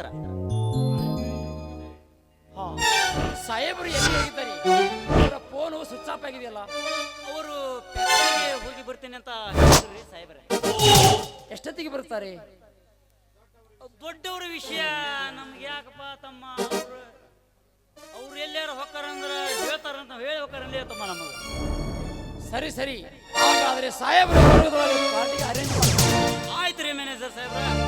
ನಮಸ್ಕಾರ ಹಾ ಸಾಹೇಬರು ಎಲ್ಲಿ ಹೋಗಿದ್ದಾರೆ ಅವರ ಫೋನು ಸ್ವಿಚ್ ಆಫ್ ಆಗಿದೆಯಲ್ಲ? ಅವರು ಹೋಗಿ ಬರ್ತೀನಿ ಅಂತ ಹೇಳಿದ್ರಿ ಸಾಹೇಬ್ರೆ. ಎಷ್ಟೊತ್ತಿಗೆ ಬರ್ತಾರೆ? ದೊಡ್ಡವ್ರ ವಿಷಯ ನಮ್ಗೆ ಯಾಕಪ್ಪ ತಮ್ಮ ಅವ್ರು ಅವ್ರು ಎಲ್ಲಾರು ಹೊಕ್ಕಾರಂದ್ರ ಹೇಳ್ತಾರಂತ ಹೇಳಿ ಹೊಕ್ಕಾರಲ್ಲಿ ತಮ್ಮ ನಮಗೆ. ಸರಿ ಸರಿ. ಹಾಗಾದ್ರೆ ಸಾಹೇಬರು ಬರುವುದರೊಳಗೆ ಪಾರ್ಟಿ ಅರೇಂಜ್ ಮಾಡಿ ಆಯ್ತು ರೀ ಮ್ಯಾನೇಜರ್ ಸಾಹೇಬ್ರ.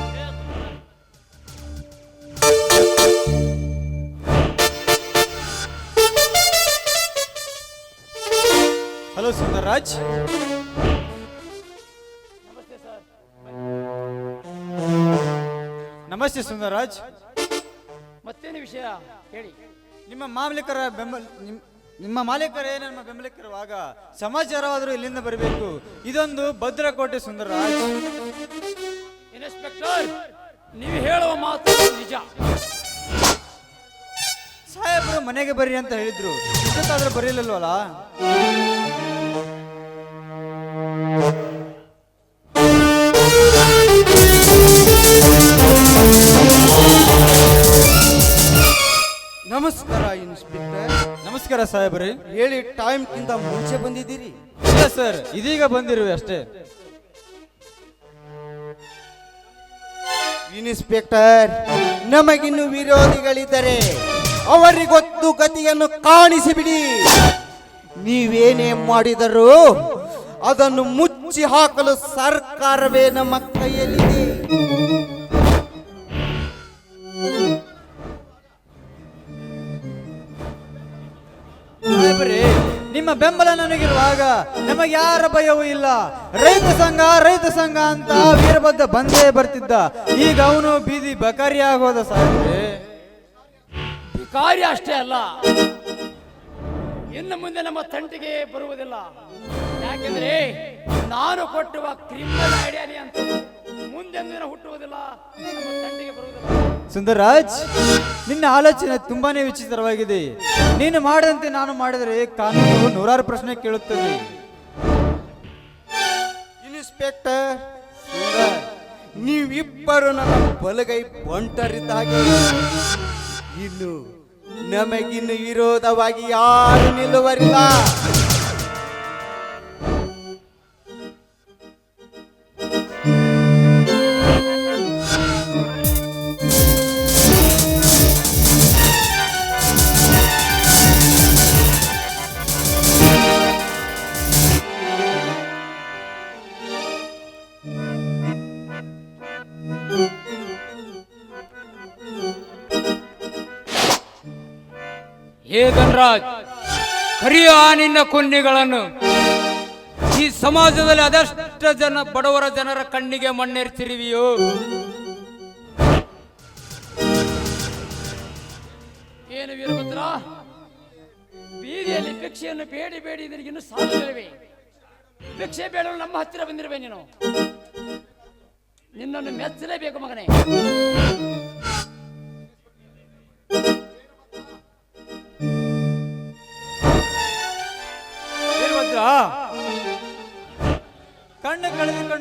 ಹಲೋ ಸುಂದರ್ರಾಜ್. ನಮಸ್ತೆ ಸುಂದರ್ರಾಜ್. ಮತ್ತೇನು ವಿಷಯ? ಹೇಳಿ. ನಿಮ್ಮ ಮಾಲೀಕರ ಬೆಂಬಲ ನಿಮ್- ನಿಮ್ಮ ಮಾಲೀಕರೇ ನಮ್ಮ ಬೆಂಬಲಿಕರುವಾಗ ಸಮಾಚಾರವಾದರೂ ಇಲ್ಲಿಂದ ಬರಬೇಕು. ಇದೊಂದು ಭದ್ರಕೋಟೆ ಸುಂದರ್ರಾಜ್. ಇನ್ಸ್ಪೆಕ್ಟರ್ ನೀವು ಹೇಳುವ ಮಾತು ನಿಜ. ಸಾಹೇಬರು ಮನೆಗೆ ಬರ್ರಿ ಅಂತ ಹೇಳಿದ್ರು. ಇದಕ್ಕಾದ್ರೂ ಬರೀಲಿಲ್ವಲ್ಲ? ನಮಸ್ಕಾರ ಇನ್ಸ್ಪೆಕ್ಟರ್. ನಮಸ್ಕಾರ ಸಾಹೇಬ್ರಿ. ಹೇಳಿ ಟೈಮ್ಗಿಂತ ಮುಂಚೆ ಬಂದಿದ್ದೀರಿ? ಇಲ್ಲ ಸರ್ ಇದೀಗ ಬಂದಿರುವೆ ಅಷ್ಟೇ. ಇನ್ಸ್ಪೆಕ್ಟರ್ ನಮಗಿನ್ನು ವಿರೋಧಿಗಳಿದ್ದರೆ ಅವರಿಗೊತ್ತು ಗತಿಯನ್ನು ಕಾಣಿಸಿಬಿಡಿ. ನೀವೇನೇ ಮಾಡಿದರೂ ಅದನ್ನು ಮುಚ್ಚಿ ಹಾಕಲು ಸರ್ಕಾರವೇ ನಮ್ಮ ಕೈಯಲ್ಲಿದೆ. ನಿಮ್ಮ ಬೆಂಬಲ ನನಗಿರುವಾಗ ನಮಗೆ ಯಾರ ಭಯವೂ ಇಲ್ಲ. ರೈತ ಸಂಘ ರೈತ ಸಂಘ ಅಂತ ವೀರಭದ್ರ ಬಂದೇ ಬರ್ತಿದ್ದ. ಈಗ ಅವನು ಬೀದಿ ಬಕಾರಿ ಆಗೋದ ಸಾಹೇಬ್ರಿ ಬಿಕಾರಿ ಅಷ್ಟೇ ಅಲ್ಲ. ಇನ್ನು ಮುಂದೆ ನಮ್ಮ ತಂಟಿಗೆ ಬರುವುದಿಲ್ಲ. ಯಾಕೆಂದ್ರೆ ನಾನು ಕೊಟ್ಟುವ ಕ್ರಿಮಿನಲ್ ಐಡಿಯಾನಿ ಅಂತ ಮುಂದೆಂದಿನ ಹುಟ್ಟುವುದಿಲ್ಲ, ನಮ್ಮ ತಂಟಿಗೆ ಬರುವುದಿಲ್ಲ. ಸುಂದರ್ರಾಜ್, ನಿನ್ನ ಆಲೋಚನೆ ತುಂಬಾನೇ ವಿಚಿತ್ರವಾಗಿದೆ. ನೀನು ಮಾಡದಂತೆ ನಾನು ಮಾಡಿದರೆ ಕಾನೂನು ನೂರಾರು ಪ್ರಶ್ನೆ ಕೇಳುತ್ತದೆ ಇನ್ಸ್ಪೆಕ್ಟರ್ ನೀವಿಬ್ಬರು ನನ್ನ ಬಲಗೈ ಬಂಟರಿದ್ದಾಗೆ ಇನ್ನು ನಮಗಿನ್ನು ವಿರೋಧವಾಗಿ ಯಾರು ನಿಲ್ಲುವರಿಲ್ಲ. ಹೇ ಧನರಾಜ್ ಕರಿಯ ನಿನ್ನ ಕುನ್ನಿಗಳನ್ನು ಈ ಸಮಾಜದಲ್ಲಿ ಅದಷ್ಟು ಜನ ಬಡವರ ಜನರ ಕಣ್ಣಿಗೆ ಮಣ್ಣೆರ್ಚಿರುವಿಯೋ ಏನು ವೀರಭದ್ರ? ಬೀದಿಯಲ್ಲಿ ಭಿಕ್ಷೆಯನ್ನು ಬೇಡಿ ಬೇಡಿ ನಿನಗಿನ್ನು ಸಾಧ್ಯವೇ ಭಿಕ್ಷೆ ಬೇಡಲು ನಮ್ಮ ಹತ್ತಿರ ಬಂದಿರುವೆ ನೀನು. ನಿನ್ನನ್ನು ಮೆಚ್ಚಲೇಬೇಕು ಮಗನೇ.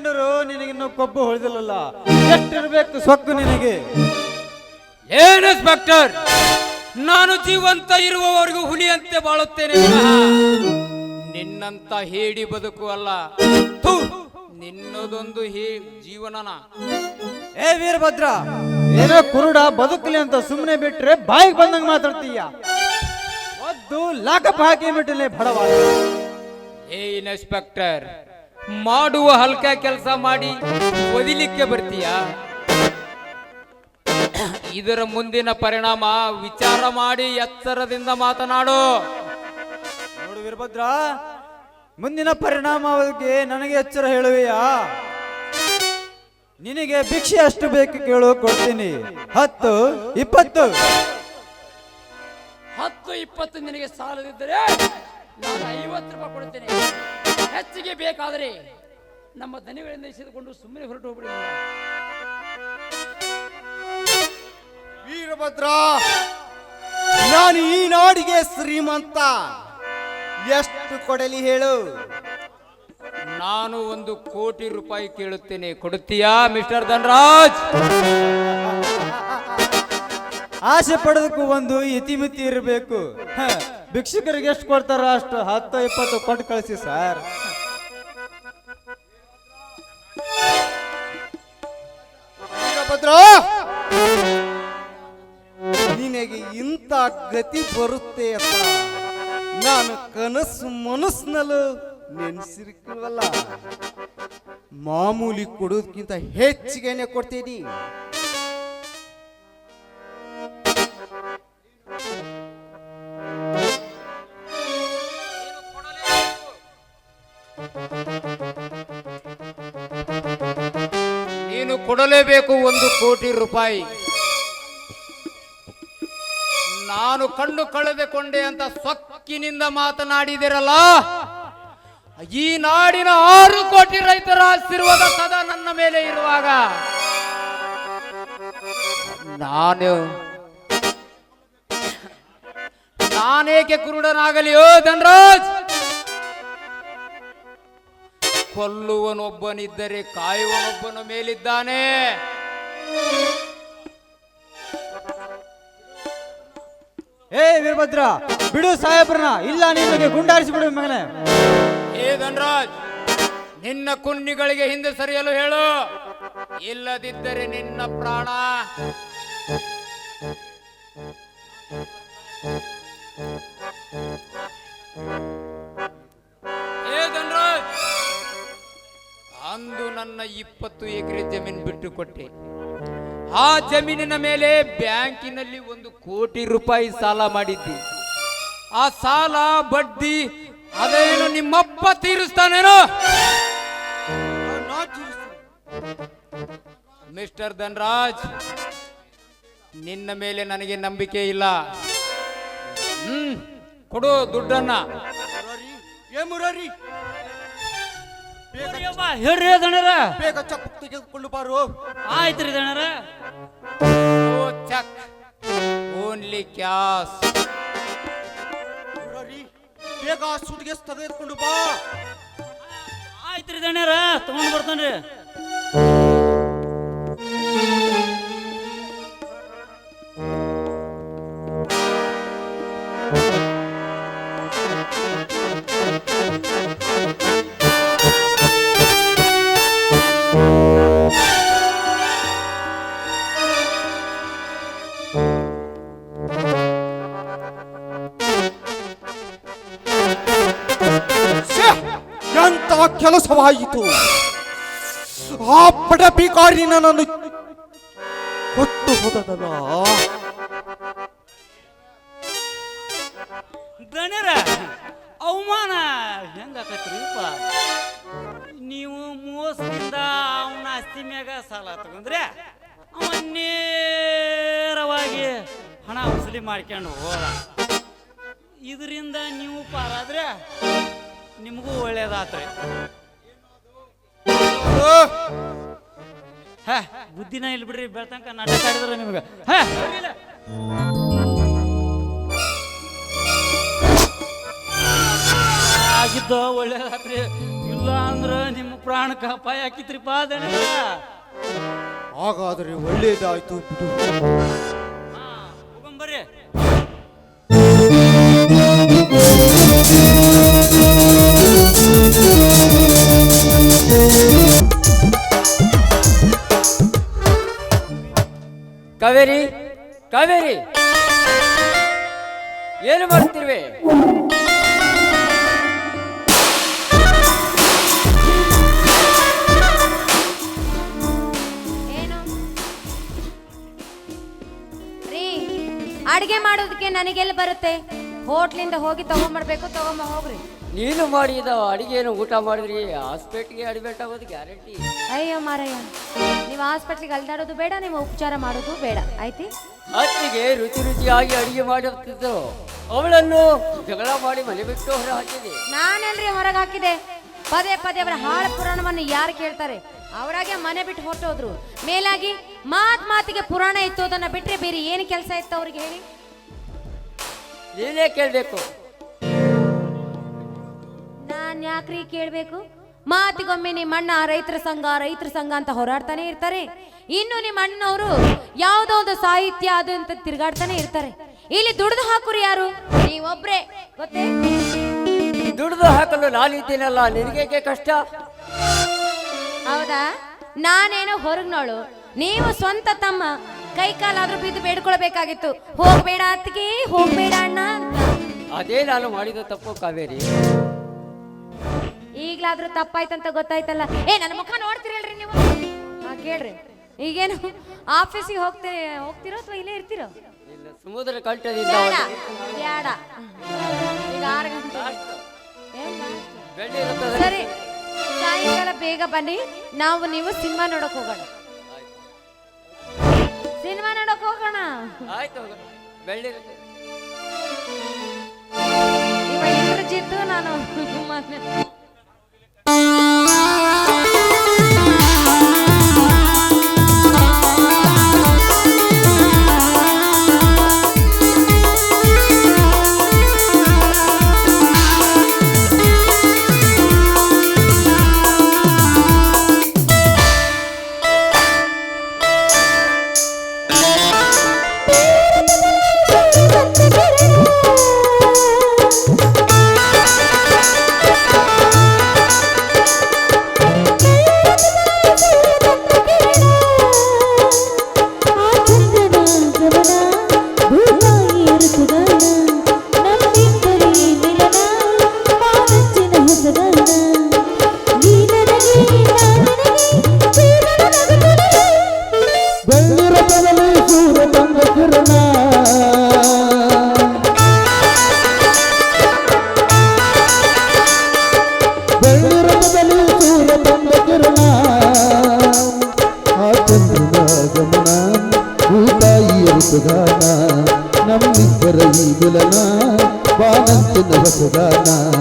ಕಳೆದುಕೊಂಡರು ಇನ್ನೂ ಕೊಬ್ಬು ಹೊಳೆದಿಲ್ಲಲ್ಲ ಎಷ್ಟಿರ್ಬೇಕು ಸೊಕ್ಕು ನಿನಗೆ? ಏನು ಇನ್ಸ್ಪೆಕ್ಟರ್ ನಾನು ಜೀವಂತ ಇರುವವರೆಗೂ ಹುಲಿಯಂತೆ ಬಾಳುತ್ತೇನೆ ವಿನಃ. ನಿನ್ನಂತ ಹೇಡಿ ಬದುಕು ಅಲ್ಲ. ಥು, ನಿನ್ನದೊಂದು ಹೇ ಜೀವನನ. ಏ ವೀರಭದ್ರ ಏನೋ ಕುರುಡ ಬದುಕಲಿ ಅಂತ ಸುಮ್ಮನೆ ಬಿಟ್ರೆ ಬಾಯಿಗೆ ಬಂದಂಗ ಮಾತಾಡ್ತೀಯ? ಒದ್ದು ಲಾಕಪ್ ಹಾಕಿ ಬಿಟ್ಟಿಲ್ಲ ಬಡವ. ಏ ಇನ್ಸ್ಪೆಕ್ಟರ್ ಮಾಡುವ ಹಲ್ಕ ಕೆಲಸ ಮಾಡಿ ಒದಿಲಿಕ್ಕೆ ಬರ್ತೀಯ? ಇದರ ಮುಂದಿನ ಪರಿಣಾಮ ವಿಚಾರ ಮಾಡಿ ಎಚ್ಚರದಿಂದ ಮಾತನಾಡು. ನೋಡು ವೀರಭದ್ರ ಮುಂದಿನ ಪರಿಣಾಮಕ್ಕೆ ನನಗೆ ಎಚ್ಚರ ಹೇಳುವೆಯಾ? ನಿನಗೆ ಭಿಕ್ಷೆ ಅಷ್ಟು ಬೇಕು ಕೇಳು ಕೊಡ್ತೀನಿ. ಹತ್ತು ಇಪ್ಪತ್ತು. ಹತ್ತು ಇಪ್ಪತ್ತು ನಿನಗೆ ಸಾಲದಿದ್ದರೆ ನಾನು ಐವತ್ತು ರೂಪಾಯಿ ಕೊಡುತ್ತೇನೆ ಹೆಚ್ಚಿಗೆ ಬೇಕಾದರೆ ನಮ್ಮ ದನಿಗಳಿಂದ ಇಸಿದುಕೊಂಡು ಸುಮ್ಮನೆ ಹೊರಟು ಹೋಗ್ಬಿಡಿ ವೀರಭದ್ರ ನಾನು ಈ ನಾಡಿಗೆ ಶ್ರೀಮಂತ. ಎಷ್ಟು ಕೊಡಲಿ ಹೇಳು? ನಾನು ಒಂದು ಕೋಟಿ ರೂಪಾಯಿ ಕೇಳುತ್ತೇನೆ. ಕೊಡುತ್ತೀಯಾ ಮಿಸ್ಟರ್ ಧನರಾಜ್? ಆಸೆ ಪಡೋದಕ್ಕೂ ಒಂದು ಇತಿಮಿತಿ ಇರಬೇಕು. ಹ, ಭಿಕ್ಷುಕರಿಗೆ ಎಷ್ಟು ಕೊಡ್ತಾರ ಅಷ್ಟು ಹತ್ತು, ಇಪ್ಪತ್ತು ಕೊಟ್ಟು ಕಳಿಸಿ ಸರ್. ನಿನಗೆ ಇಂಥ ಗತಿ ಬರುತ್ತೆ ಅಂತ ನಾನು ಕನಸು ಮನಸ್ಸಿನಲ್ಲೂ ನೆನೆಸಿರ್ಕಲ್ವಲ್ಲ ಮಾಮೂಲಿ ಕೊಡೋದಕ್ಕಿಂತ ಹೆಚ್ಚಿಗೆನೆ ಕೊಡ್ತೀನಿ ಕೊಡಲೇಬೇಕು ಒಂದು ಕೋಟಿ ರೂಪಾಯಿ. ನಾನು ಕಣ್ಣು ಕಳೆದುಕೊಂಡೆ ಅಂತ ಸೊಕ್ಕಿನಿಂದ ಮಾತನಾಡಿದಿರಲ್ಲ? ಈ ನಾಡಿನ ಆರು ಕೋಟಿ ರೈತರ ಆಶೀರ್ವಾದ ಸದಾ ನನ್ನ ಮೇಲೆ ಇರುವಾಗ. ನಾನು, ನಾನೇಕೆ ಕುರುಡನಾಗಲಿಯೋ ಧನರಾಜ್! ಕೊಲ್ಲುವನೊಬ್ಬನಿದ್ದರೆ ಕಾಯುವನೊಬ್ಬನ ಮೇಲಿದ್ದಾನೆ. ಏ ವೀರಭದ್ರ ಬಿಡು ಸಾಹೇಬ್ರನ ಇಲ್ಲ ನಿಮಗೆ ಗುಂಡಾರಿಸಿ ಬಿಡು ಮಗನೇ. ಏ ಧನರಾಜ್ ನಿನ್ನ ಕುನ್ನಿಗಳಿಗೆ ಹಿಂದೆ ಸರಿಯಲು ಹೇಳು. ಇಲ್ಲದಿದ್ದರೆ ನಿನ್ನ ಪ್ರಾಣ ನನ್ನ ಇಪ್ಪತ್ತು ಎಕರೆ ಜಮೀನು ಬಿಟ್ಟು ಕೊಟ್ಟೆ. ಆ ಜಮೀನಿನ ಮೇಲೆ ಬ್ಯಾಂಕಿನಲ್ಲಿ ಒಂದು ಕೋಟಿ ರೂಪಾಯಿ ಸಾಲ ಮಾಡಿದ್ದಿ. ಆ ಸಾಲ ಬಡ್ಡಿ ಅದೇನು ನಿಮ್ಮಪ್ಪ ತೀರಿಸ್ತಾನೇನೋ? ಮಿಸ್ಟರ್ ಧನ್ರಾಜ್, ನಿನ್ನ ಮೇಲೆ ನನಗೆ ನಂಬಿಕೆ ಇಲ್ಲ. ಹ್ಮ್, ಕೊಡು ದುಡ್ಡನ್ನ. ಯವ್ವ, ಹೇಳ್ರಿ ದಣರ ಬೇಗ ಚಪ್ಪು ತೆಗೆದುಕೊಂಡು ಬಾರು. ಆಯ್ತ್ರಿ ದಣರ ಓ ಚಕ್. ಓನ್ಲಿ ಕ್ಯಾಸ್ ಮುರಾರಿ ಬೇಗ ಸುಟ್ಗೆ ತೆಗೆದುಕೊಂಡು ಬಾ. ಆಯ್ತ್ರಿ ದಣರ ತಗೊಂಡ್ ಬರ್ತಾನ್ರಿ. ಕೆಲಸವಾಯಿತು ಆ ಪಡ ಭಿಕಾರಿನ ನಾನು ಕೊಟ್ಟು ಹೋದದಲ್ಲ ಅವಮಾನ ಹೆಂಗಾಕತ್ರಿಪ್ಪ ನೀವು ಮೋಸದಿಂದ ಅವನ ಆಸ್ತಿ ಮ್ಯಾಗ ಸಾಲ ತಗೊಂಡ್ರೆ ಅವ ಹಣ ವಸೂಲಿ ಮಾಡ್ಕೊಂಡು ಹೋದ. ಇದರಿಂದ ನೀವು ಪಾರಾದ್ರೆ ನಿಮಗೂ ಒಳ್ಳೇದಾತ್ರಿ. ಹ. ಬುದ್ಧಿನ ಇಲ್ಲಿ ಬಿಡ್ರಿ ಬೆಳ್ತಂಕ ನಾಟಕ ಆಡಿದ್ರೆ ನಿಮ್ಗೆ. ಹ. ಆಗಿದ್ದ ಒಳ್ಳೇದಾತ್ರಿ ಇಲ್ಲ ಅಂದ್ರ ನಿಮ್ಮ ಪ್ರಾಣಕ್ಕೆ ಅಪಾಯ ಆಕಿತ್ರಿ ಪಾದಣ ಹಾಗಾದ್ರೆ ಒಳ್ಳೇದಾಯ್ತು ಬಿಡು. ಕಾವೇರಿ ಕಾವೇರಿ. ಏನು ಮಾಡ್ತಿರುವೆ? ಅಡಿಗೆ ಮಾಡೋದಕ್ಕೆ ನನಗೆಲ್ಲಿ ಬರುತ್ತೆ? ಹೋಟ್ಲಿಂದ ಹೋಗಿ ತಗೊಂಬರ್ಬೇಕು ತಗೊಂಬ ಹೋಗ್ರಿ. ನೀನು ಮಾಡಿದ ಏನು ಊಟ ಮಾಡಿದ್ರಿ ಹಾಸ್ಪಿಟ್ಲ್ಗೆ ಅಡ್ಮಿಟ್ ಆಗೋದು ಗ್ಯಾರಂಟಿ. ಅಯ್ಯೋ ಮಾರಯ್ಯ ನೀವು ಹಾಸ್ಪಿಟ್ಲಿಗೆ ಅಲ್ದಾಡೋದು ಬೇಡ ನಿಮ್ಮ ಉಪಚಾರ ಮಾಡೋದು ಬೇಡ ಆಯ್ತಿ? ಅತ್ತಿಗೆ ರುಚಿ ರುಚಿಯಾಗಿ ಅಡಿಗೆ ಮಾಡುತ್ತಿದ್ದರು ಅವಳನ್ನು ಜಗಳ ಮಾಡಿ ಮನೆ ಬಿಟ್ಟು ಹೊರ ಹಾಕಿದೆ ನಾನೆಲ್ರಿ ಹೊರಗೆ ಹಾಕಿದೆ ಪದೇ ಪದೇ ಅವರ ಹಾಳ ಪುರಾಣವನ್ನು ಯಾರು ಕೇಳ್ತಾರೆ? ಅವರಾಗೆ ಮನೆ ಬಿಟ್ಟು ಹೊರಟೋದ್ರು. ಮೇಲಾಗಿ ಮಾತ್ ಮಾತಿಗೆ ಪುರಾಣ ಇತ್ತು ಅದನ್ನ ಬಿಟ್ರೆ ಬೇರೆ ಏನು ಕೆಲಸ ಇತ್ತು ಅವ್ರಿಗೆ ಹೇಳಿ? ನೀನೇ ಕೇಳಬೇಕು. ಯಾಕ್ರಿ ಕೇಳ್ಬೇಕು? ಮಾತಿಗೊಮ್ಮೆ ನಿಮ್ಮ ಅಣ್ಣ ರೈತರ ಸಂಘ ರೈತರ ಸಂಘ ಅಂತ ಹೋರಾಡ್ತಾನೆ ಇರ್ತಾರೆ. ಇನ್ನು ನಿಮ್ಮ ಅಣ್ಣವರು ಯಾವುದೋ ಒಂದು ಸಾಹಿತ್ಯ ಅದು ಅಂತ ತಿರುಗಾಡ್ತಾನೆ ಇರ್ತಾರೆ. ಇಲ್ಲಿ ದುಡ್ದು ಹಾಕುರಿ ಯಾರು? ನೀವೊಬ್ರೆ. ಗೊತ್ತೇ? ದುಡ್ದು ಹಾಕಲು ನಾನಿದ್ದೀನಲ್ಲ ನಿನಗೇಕೆ ಕಷ್ಟ? ಹೌದಾ? ನಾನೇನು ಹೊರಗ್ನೋಳು. ನೀವು ಸ್ವಂತ ತಮ್ಮ ಕೈ ಕಾಲಾದ್ರೂ ಬಿದ್ದು ಬೇಡ್ಕೊಳ್ಬೇಕಾಗಿತ್ತು. ಹೋಗ್ಬೇಡ ಅತ್ತಿಗೆ ಹೋಗ್ಬೇಡ ಅಣ್ಣ. ಅದೇ ನಾನು ಮಾಡಿದ ತಪ್ಪು ಕಾವೇರಿ. ಈಗ್ಲಾದ್ರೂ ತಪ್ಪಾಯ್ತಂತ ಗೊತ್ತಾಯ್ತಲ್ಲ. ಏ ನನ್ನ ಮುಖ ನೋಡ್ತೀರಲ್ರಿ ನೀವು? ಹಾ ಕೇಳ್ರಿ. ಈಗೇನು ಆಫೀಸಿಗೆ ಹೋಗ್ತೇ ಹೋಗ್ತಿರೋ ಅಥವಾ ಇಲ್ಲೇ ಇರ್ತಿರೋ? ಇಲ್ಲ ಸಮುದ್ರ ಕಂಠದಿಂದ ಬೇಡ ಬೇಡ. ಈಗ ಆರು ಗಂಟೆ. ಏನ್ last? ಬೆಳ್ಳಿ ಇರುತ್ತದೆ. ಸರಿ ಸಾಯಂಕಾಲ ಬೇಗ ಬನ್ನಿ. ನಾವು ನೀವು ಸಿನಿಮಾ ನೋಡಕ್ ಹೋಗೋಣ. ಸಿನಿಮಾ ನೋಡಕ್ ಹೋಗೋಣ. ಆಯ್ತು. ಬೆಳ್ಳಿ ಇರುತ್ತದೆ ಇವ ಇಂದ್ರಜಿತ್ತು ನಾನು ಮೊನ್ನೆ- ಬಾನಂತಿನ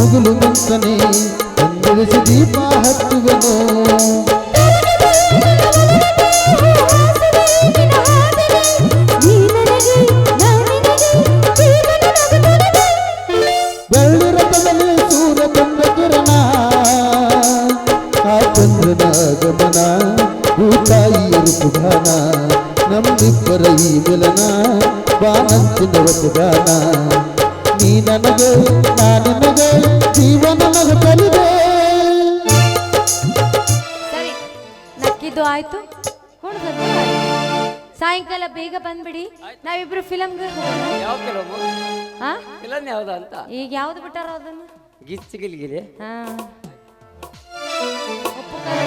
ಮುಗುಲು ಮುಂಚನೆ ತಂದಿರಿಸಿ ದೀಪ ಹತ್ತುವನು. ಗಮನ ಭೂತಾಯಿಯ ಋತುಗಾನ ನಮ್ಮಿಬ್ಬರ ಈ ಮಿಲನ ಬಾನಂತಿನ ವಸುಗಾನ ಸಾಯಂಕಾಲ ಬೇಗ ಬಂದ್ಬಿಡಿ. ನಾವಿಬ್ರು ಫಿಲಮ್ಗೆ ಯಾವ ಕೆಲವು ಹಾ ಇಲ್ಲ ಯಾವ್ದು ಅಂತ? ಈಗ ಯಾವ್ದು ಬಿಟ್ಟಾರ ಅದನ್ನು? ಗಿಚ್ಚಿಗಿಲ್ಗಿರಿ ಹಾ. ಉಪ್ಪು ಖಾರ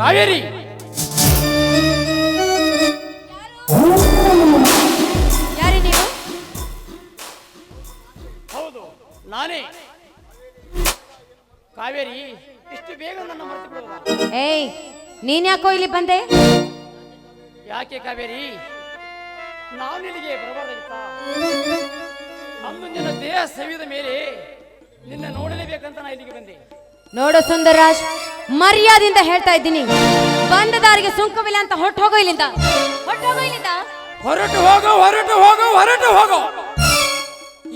ಕಾವೇರಿ. ಯಾರು ನೀವು? ಹೌದು ನಾನೇ. ಕಾವೇರಿ ಇಷ್ಟು ಬೇಗ ನನ್ನ ಮರೆತು ಬಿಡುವ ಏಯ್ ನೀನ್ ಯಾಕೋ ಇಲ್ಲಿ ಬಂದೆ? ಯಾಕೆ ಕಾವೇರಿ? ನಾನು ಇಲ್ಲಿಗೆ ಬರಬಾರ್ದಾಗಿತ್ತ? ಅಂದು ನಿನ್ನ ದೇಹ ಸವಿದ ಮೇಲೆ ನಿನ್ನ ನೋಡಲೇಬೇಕಂತ ನಾ ಇಲ್ಲಿಗೆ ಬಂದೆ. ನೋಡು ಸುಂದರಾಜ್ ಮರ್ಯಾದೆಯಿಂದ ಹೇಳ್ತಾ ಇದ್ದೀನಿ. ಬಂದ ದಾರಿಗೆ ಸುಂಕವಿಲ್ಲ ಅಂತ ಹೊಟ್ಟು ಹೋಗೋ ಇಲ್ಲಿಂದ. ಹೊಟ್ಟು ಹೋಗೋ ಇಲ್ಲಿಂದ. ಹೊರಟು ಹೋಗೋ ಹೊರಟು ಹೋಗೋ ಹೊರಟು ಹೋಗೋ.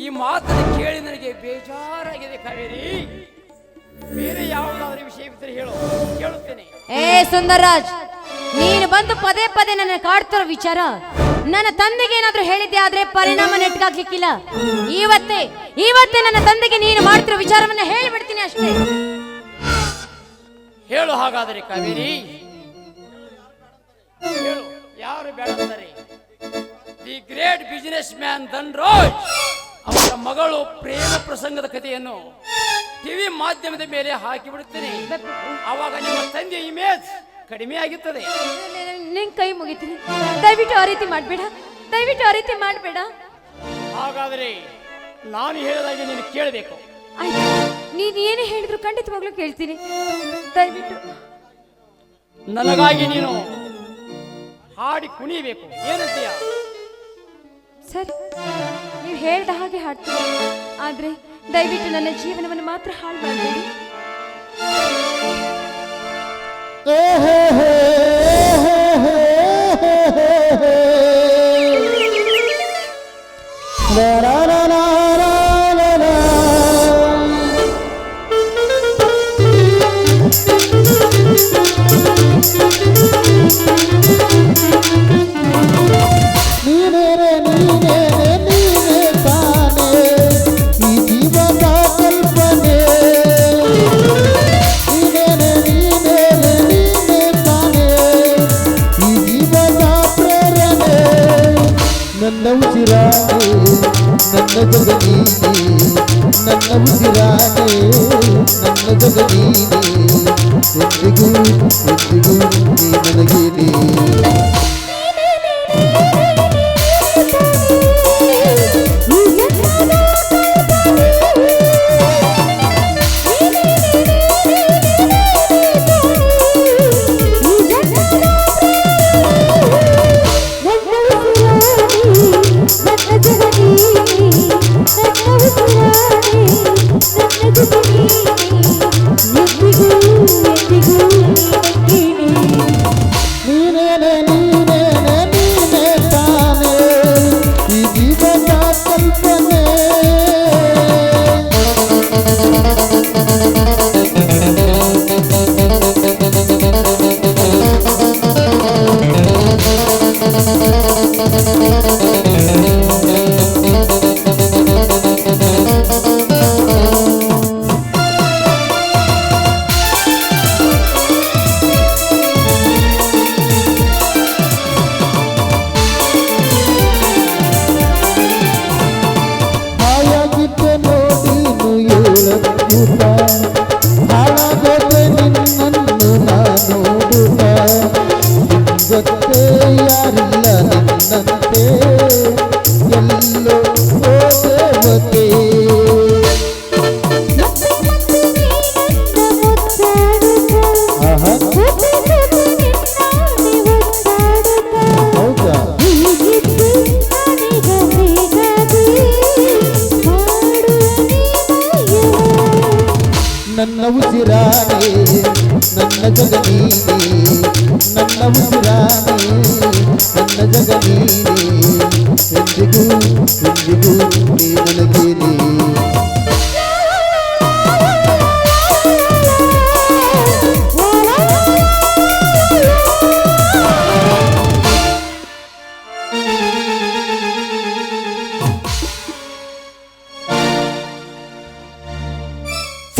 ಈ ಮಾತನ್ನು ಕೇಳಿ ನನಗೆ ಬೇಜಾರಾಗಿದೆ ಕಾವೇರಿ. ಬೇರೆ ಯಾವುದಾದ್ರೆ ವಿಷಯ ಇದ್ರೆ ಹೇಳೋ. ಕೇಳುತ್ತೇನೆ. ಏ ಸುಂದರರಾಜ್ ನೀನು ಬಂದು ಪದೇ ಪದೇ ನನ್ನ ಕಾಡ್ತಿರೋ ವಿಚಾರ. ನನ್ನ ತಂದೆಗೆ ಏನಾದ್ರೂ ಹೇಳಿದ್ದೆ ಆದ್ರೆ ಪರಿಣಾಮ ನೆಟ್ಟಾಗ್ಲಿಕ್ಕಿಲ್ಲ ಇವತ್ತೇ ಇವತ್ತೇ ನನ್ನ ತಂದೆಗೆ ನೀನು ಮಾಡ್ತಿರೋ ವಿಚಾರವನ್ನ ಹೇಳಿಬಿಡ್ತೀನಿ ಅಷ್ಟೇ. ಹೇಳು ಹಾಗಾದರೆ ಕಾವೇರಿ. ಹೇಳು ಯಾರು ಬೇಡಂದರೆ? The great businessman Dhanraj ಅವರ ಮಗಳು ಪ್ರೇಮ ಪ್ರಸಂಗದ ಕಥೆಯನ್ನು ಟಿವಿ ಮಾಧ್ಯಮದ ಮೇಲೆ ಹಾಕಿ ಹಾಕಿಬಿಡುತ್ತೇನೆ. ಅವಾಗ ನಿಮ್ಮ ತಂದೆ ಇಮೇಜ್ ಕಡಿಮೆ ಆಗುತ್ತದೆ ನಿನ್ ಕೈ ಮುಗಿತೀನಿ. ದಯವಿಟ್ಟು ಆ ರೀತಿ ಮಾಡಬೇಡ. ದಯವಿಟ್ಟು ಆ ರೀತಿ ಮಾಡಬೇಡ. ಹಾಗಾದರೆ ನಾನು ಹೇಳಿದಾಗೆ ನೀನು ಕೇಳಬೇಕು. ಆಯ್ತು. ನೀನ್ ಏನೇ ಹೇಳಿದ್ರು ಖಂಡಿತವಾಗ್ಲೂ ಕೇಳ್ತೀನಿ. ದಯವಿಟ್ಟು. ನನಗಾಗಿ ನೀನು ಹಾಡಿ ಕುಣಿಬೇಕು ಏನಂತೀಯ ಸರಿ ನೀವು ಹೇಳ್ದ ಹಾಗೆ ಹಾಡ್ತೀನಿ ಆದ್ರೆ ದಯವಿಟ್ಟು ನನ್ನ ಜೀವನವನ್ನು ಮಾತ್ರ ಹಾಳು ಮಾಡಬೇಡಿ. La ನೀನೇನೆ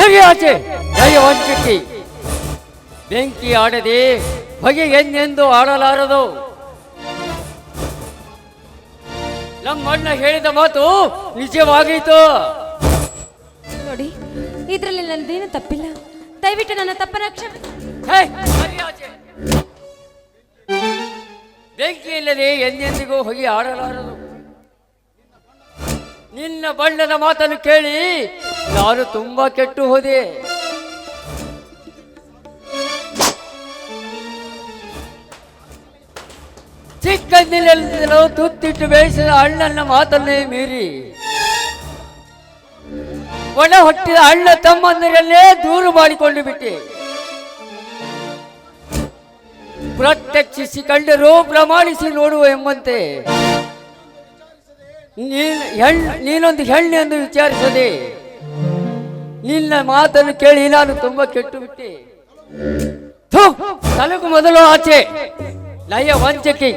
ಸರಿ ಆಚೆ ದಯ ವಂಚಕಿ ಬೆಂಕಿ ಆಡದೆ ಹೊಗೆ ಎಂದೆಂದು ಆಡಲಾರದು. ನಮ್ಮಣ್ಣ ಹೇಳಿದ ಮಾತು ನಿಜವಾಗೀತು ನೋಡಿ ಇದ್ರಲ್ಲಿ ನನ್ನದೇನು ತಪ್ಪಿಲ್ಲ. ದಯವಿಟ್ಟು ನನ್ನ ತಪ್ಪನ ಕ್ಷಮಿಸಿ ಹೇ, ಸರಿ ಆಚೆ. ಬೆಂಕಿ ಇಲ್ಲದೆ ಎಂದೆಂದಿಗೂ ಹೊಗೆ ಆಡಲಾರದು. ನಿನ್ನ ಬಣ್ಣದ ಮಾತನ್ನು ಕೇಳಿ ನಾನು ತುಂಬಾ ಕೆಟ್ಟು ಹೋದೆ. ಚಿಕ್ಕಂದಿನೆಲ್ಲರೂ ತುತ್ತಿಟ್ಟು ಬೇಯಿಸಿದ ಅಣ್ಣನ ಮಾತನ್ನೇ ಮೀರಿ. ಒಣ ಹೊಟ್ಟಿದ ಅಣ್ಣ ತಮ್ಮಂದಿರಲ್ಲೇ ದೂರು ಮಾಡಿಕೊಂಡು ಬಿಟ್ಟೆ. ಪ್ರತ್ಯಕ್ಷಿಸಿ ಕಂಡರೂ ಪ್ರಮಾಣಿಸಿ ನೋಡುವ ಎಂಬಂತೆ ನೀನ್ ಹೆಣ್ಣು ನೀನೊಂದು ಹೆಣ್ಣು ಎಂದು ವಿಚಾರಿಸದೆ ನಿನ್ನ ಮಾತನ್ನು ಕೇಳಿ ನಾನು ತುಂಬಾ ಕೆಟ್ಟು ಬಿಟ್ಟೆ ಥು, ತಲೆಗೂ ಮೊದಲು ಆಚೆ. ನಯ ವಂಚಕಿ.